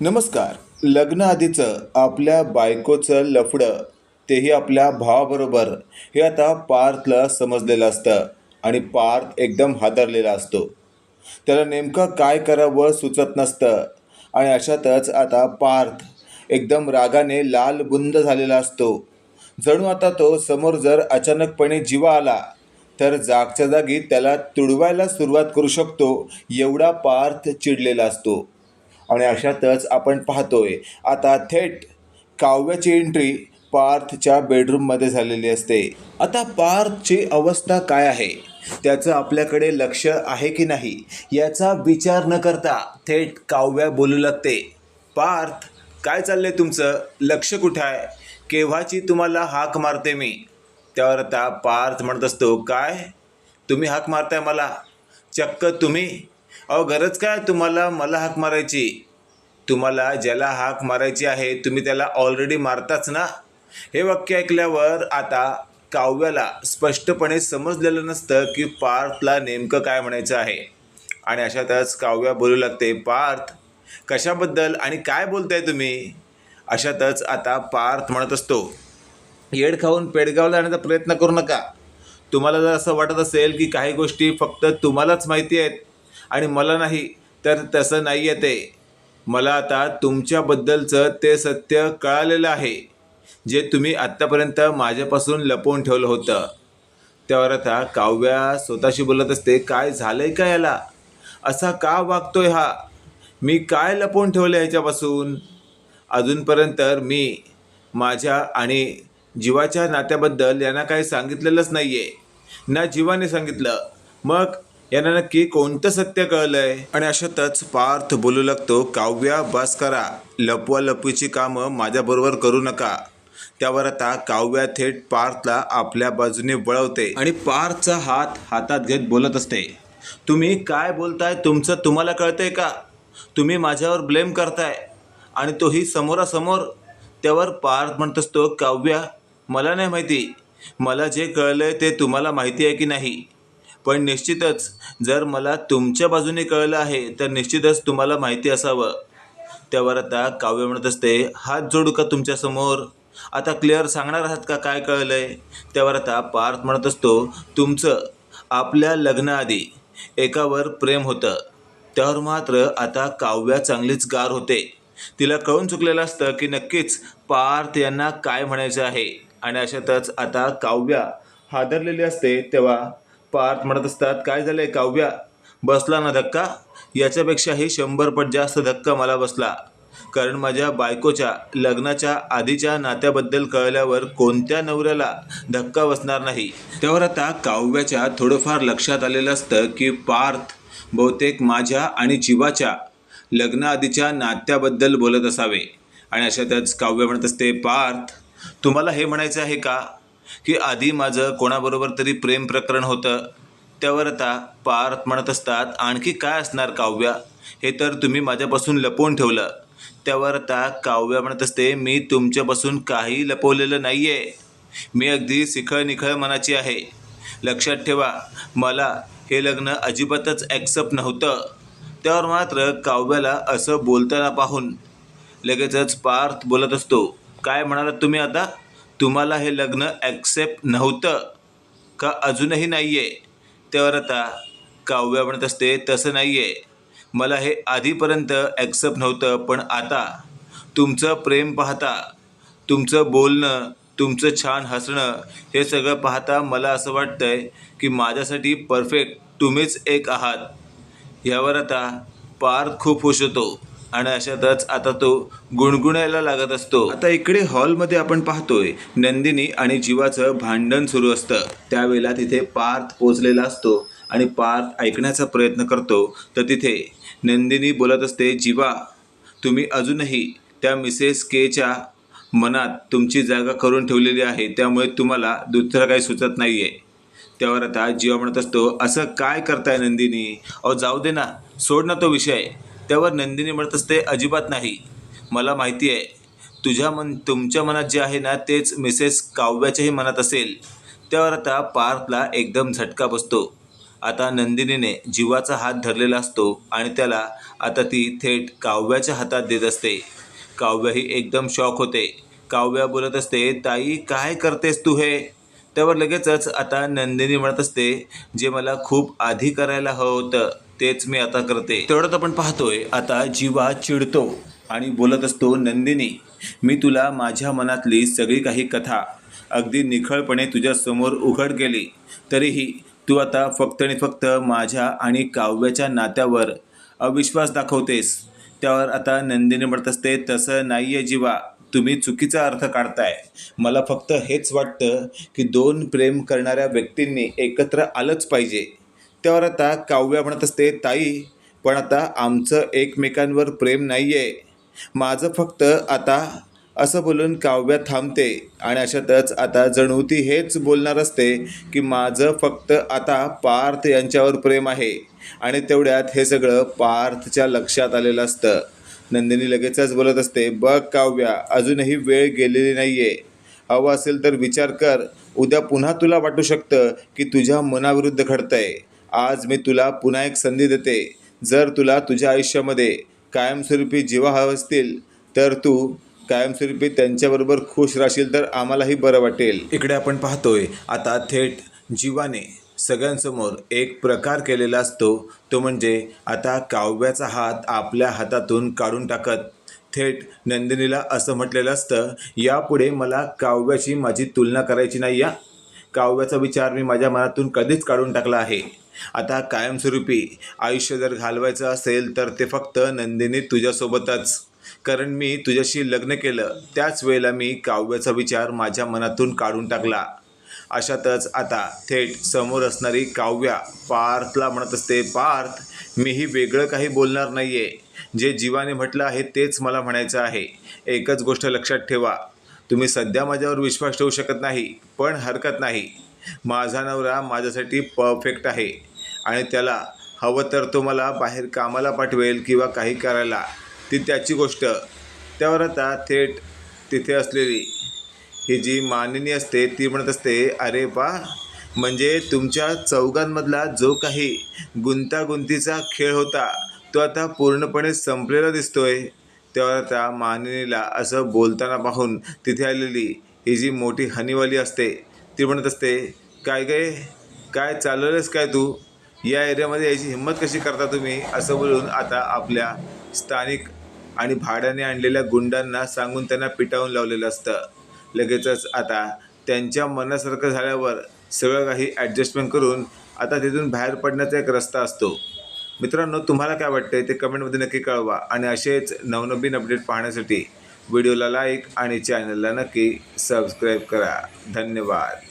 नमस्कार. लग्नाआधीचं आपल्या बायकोचं लफडं तेही आपल्या भावाबरोबर हे आता पार्थला समजलेलं असतं आणि पार्थ एकदम हादरलेला असतो. त्याला नेमकं काय करावं सुचत नसतं आणि अशातच आता पार्थ एकदम रागाने लाल बुंद झालेला असतो. जणू आता तो समोर जर अचानकपणे जीवा आला तर जागच्या जागी त्याला तुडवायला सुरुवात करू शकतो एवढा पार्थ चिडलेला असतो. आणि अशातच आपण पाहतोय आता थेट काव्याची एंट्री पार्थच्या बेडरूममध्ये झालेली असते. आता पार्थची अवस्था काय आहे? त्याचं आपल्याकडे लक्ष आहे की नाही? याचा विचार न करता थेट काव्या बोलू लागते. पार्थ काय चाललंय तुमचं? लक्ष कुठं आहे? केव्हाची तुम्हाला हाक मारते मी? त्यावर आता पार्थ म्हणत असतो काय? तुम्ही हाक मारताय मला? चक्क तुम्ही? अहो गरज काय तुम्हाला? मला हाक मारायची. तुम्हाला ज्याला हाक मारायची आहे तुम्ही त्याला ऑलरेडी मारताच ना. हे वाक्य ऐकल्यावर आता काव्याला स्पष्टपणे समजलेलं नसतं की पार्थला नेमकं काय म्हणायचं आहे. आणि अशातच काव्या बोलू लागते पार्थ कशाबद्दल आणि काय बोलताय तुम्ही? अशातच आता पार्थ म्हणत असतो येड खाऊन पेडगावला जाण्याचा प्रयत्न करू नका. तुम्हाला जर असं वाटत असेल की काही गोष्टी फक्त तुम्हालाच माहिती आहेत आणि मला नाही तर तसं नाही आहे ते. मला आता तुमच्याबद्दलचं ते सत्य कळालेलं आहे जे तुम्ही आत्तापर्यंत माझ्यापासून लपवून ठेवलं होतं. त्यावर आता काव्या स्वतःशी बोलत असते काय झालं आहे का याला? असा का वागतोय हा? मी काय लपवून ठेवलं ह्याच्यापासून अजूनपर्यंत मी माझ्या आणि जीवाच्या नात्याबद्दल यांना काही सांगितलेलंच नाही आहे ना जीवाने सांगितलं. मग यांना नक्की कोणतं सत्य कळलंय? आणि अशातच पार्थ बोलू लागतो काव्या बस करा लपवालपवीची कामं माझ्याबरोबर करू नका. त्यावर आता काव्या थेट पार्थला आपल्या बाजूने वळवते आणि पार्थचा हात हातात घेत बोलत असते. तुम्ही काय बोलताय तुमचं तुम्हाला कळतंय का? तुम्ही माझ्यावर ब्लेम करताय. आणि तोही समोरासमोर. त्यावर पार्थ म्हणत असतो काव्या मला नाही माहिती. मला जे कळलंय ते तुम्हाला माहिती आहे की नाही? पण निश्चितच जर मला तुमच्या बाजूने कळलं आहे तर निश्चितच तुम्हाला माहिती असावं. त्यावर आता काव्य म्हणत असते हात जोडू का तुमच्यासमोर आता क्लिअर सांगणार आहात का काय कळलं आहे त्यावर आता पार्थ म्हणत असतो तुमचं आपल्या लग्नाआधी एकावर प्रेम होतं. त्यावर मात्र आता काव्या चांगलीच गार होते. तिला कळून चुकलेलं असतं की नक्कीच पार्थ यांना काय म्हणायचं आहे? आणि अशातच आता काव्या हादरलेली असते तेव्हा पार्थ म्हणत असतात काय झालं आहे काव्या? बसला ना धक्का? याच्यापेक्षाही शंभर पट जास्त धक्का मला बसला. कारण माझ्या बायकोच्या लग्नाच्या आधीच्या नात्याबद्दल कळल्यावर कोणत्या नवऱ्याला धक्का बसणार नाही? त्यावर आता काव्याच्या थोडंफार लक्षात आलेलं असतं की पार्थ बहुतेक माझ्या आणि जीवाच्या लग्नाआधीच्या नात्याबद्दल बोलत असावे. आणि अशातच काव्य म्हणत असते पार्थ तुम्हाला हे म्हणायचं आहे का? की आधी माझं कोणाबरोबर तरी प्रेम प्रकरण होतं. त्यावर आता पार्थ म्हणत असतात आणखी काय असणार काव्या? हे तर तुम्ही माझ्यापासून लपवून ठेवलं. त्यावर आता काव्या म्हणत असते मी तुमच्यापासून काही लपवलेलं नाही आहे मी अगदी सिखळ निखळ मनाची आहे. लक्षात ठेवा मला हे लग्न अजिबातच ॲक्सेप्ट नव्हतं. त्यावर मात्र काव्याला असं बोलताना पाहून लगेचच पार्थ बोलत असतो काय म्हणालात तुम्ही आता? तुम्हाला हे लग्न ॲक्सेप्ट नव्हतं का अजूनही नाही आहे त्यावर आता काव्या म्हणत असते तसं नाही आहे मला हे आधीपर्यंत ॲक्सेप्ट नव्हतं पण आता तुमचं प्रेम पाहता तुमचं बोलणं तुमचं छान हसणं हे सगळं पाहता मला असं वाटतं आहे की माझ्यासाठी परफेक्ट तुम्हीच एक आहात. यावर आता पार खूप खुश होतो. आणि अशातच आता तो गुणगुणायला लागत असतो. आता इकडे हॉलमध्ये आपण पाहतोय नंदिनी आणि जीवाचं भांडण सुरू असतं. त्यावेळेला तिथे पार्थ पोचलेला असतो आणि पार्थ ऐकण्याचा प्रयत्न करतो. तर तिथे नंदिनी बोलत असते जीवा तुम्ही अजूनही त्या मिसेस केच्या मनात तुमची जागा करून ठेवलेली आहे. त्यामुळे तुम्हाला दुसरं काही सुचत नाही आहे त्यावर आता जीवा म्हणत असतो असं काय करताय नंदिनी? अहो जाऊ दे ना. सोड ना तो विषय. त्यावर नंदिनी म्हणत असते अजिबात नाही. मला माहिती आहे. तुझ्या मन तुमच्या मनात जे आहे ना तेच मिसेस काव्याच्याही मनात असेल. त्यावर आता पार्थला एकदम झटका बसतो. आता नंदिनीने जीवाचा हात धरलेला असतो आणि त्याला आता ती थेट काव्याच्या हातात देत असते. काव्याही एकदम शॉक होते. काव्या बोलत असते ताई काय करतेस तू हे? त्यावर लगेचच आता नंदिनी म्हणत असते जे मला खूप आधी करायला हवं होतं तेच मी आता करते. तेवढंच आपण पाहतोय आता जीवा चिडतो आणि बोलत असतो नंदिनी मी तुला माझ्या मनातली सगळी काही कथा अगदी निखळपणे तुझ्यासमोर उघड केली. तरीही तू आता फक्त आणि फक्त माझ्या आणि काव्याच्या नात्यावर अविश्वास दाखवतेस. त्यावर आता नंदिनी म्हणत असते तसं नाही आहे जीवा तुम्ही चुकीचा अर्थ काढताय. मला फक्त हेच वाटतं की दोन प्रेम करणाऱ्या व्यक्तींनी एकत्र आलंच पाहिजे. त्यावर आता काव्या म्हणत असते ताई पण आता आमचं एकमेकांवर प्रेम नाही आहे माझं फक्त आता असं बोलून काव्या थांबते आणि अशातच आता जणू ती हेच बोलणार असते की माझं फक्त आता पार्थ यांच्यावर प्रेम आहे आणि तेवढ्यात हे सगळं पार्थच्या लक्षात आलेलं असतं. नंदिनी लगेचच बोलत असते बघ काव्या अजूनही वेळ गेलेली नाही आहे हवं असेल तर विचार कर. उद्या पुन्हा तुला वाटू शकतं की तुझ्या मनाविरुद्ध घडतंय. आज मी तुला पुन्हा एक संधी देते. जर तुला तुझ्या आयुष्यामध्ये कायमस्वरूपी जीवा हवं असतील तर तू कायमस्वरूपी त्यांच्याबरोबर खुश राहशील तर आम्हालाही बरं वाटेल. इकडे आपण पाहतोय आता थेट जीवाने सगळ्यांसमोर एक प्रकार केलेला असतो. तो म्हणजे आता काव्याचा हात आपल्या हातातून काढून टाकत. थेट नंदिनीला असं म्हटलेलं असतं यापुढे मला काव्याची माझी तुलना करायची नाही या. काव्याचा विचार मी माझ्या मनातून कधीच काढून टाकला आहे. आता कायमस्वरूपी आयुष्य जर घालवायचं असेल तर ते फक्त नंदिनी तुझ्यासोबतच. कारण मी तुझ्याशी लग्न केलं त्याच वेळेला मी काव्याचा विचार माझ्या मनातून काढून टाकला. अशातच आता थेट समोर असणारी काव्या पार्थला म्हणत असते पार्थ मीही वेगळं काही बोलणार नाही आहे जे जीवाने म्हटलं आहे तेच मला म्हणायचं आहे. एकच गोष्ट लक्षात ठेवा. तुम्ही सध्या माझ्यावर विश्वास ठेवू शकत नाही पण हरकत नाही. माझा नवरा माझ्यासाठी परफेक्ट आहे. आणि त्याला हवं तर तो मला बाहेर कामाला पाठवेल किंवा काही करायला. ती त्याची गोष्ट. त्यावर आता थेट तिथे असलेली ही जी मानिनी असते ती म्हणत असते अरे वा म्हणजे तुमच्या चौघांमधला जो काही गुंतागुंतीचा खेळ होता तो आता पूर्णपणे संपलेला दिसतोय. तेव्हा आता मानिनीला असं बोलताना पाहून तिथे आलेली ही जी मोठी हनीवाली असते ती म्हणत असते. काय काय काय चालवलंस काय तू? या एरियामध्ये यायची हिंमत कशी करता तुम्ही? असं बोलून आता आपल्या स्थानिक आणि भाड्याने आणलेल्या गुंडांना सांगून त्यांना पिटावून लावलेलं असतं. लगेचच आता त्यांच्या मनासारखं झाल्यावर सगळं काही ॲडजस्टमेंट करून आता तिथून बाहेर पडण्याचा एक रस्ता असतो. मित्रांनो तुम्हाला काय वाटतंय ते कमेंटमध्ये नक्की कळवा आणि असेच नवनवीन अपडेट पाहण्यासाठी व्हिडिओला लाईक आणि चॅनलला नक्की सबस्क्राईब करा. धन्यवाद.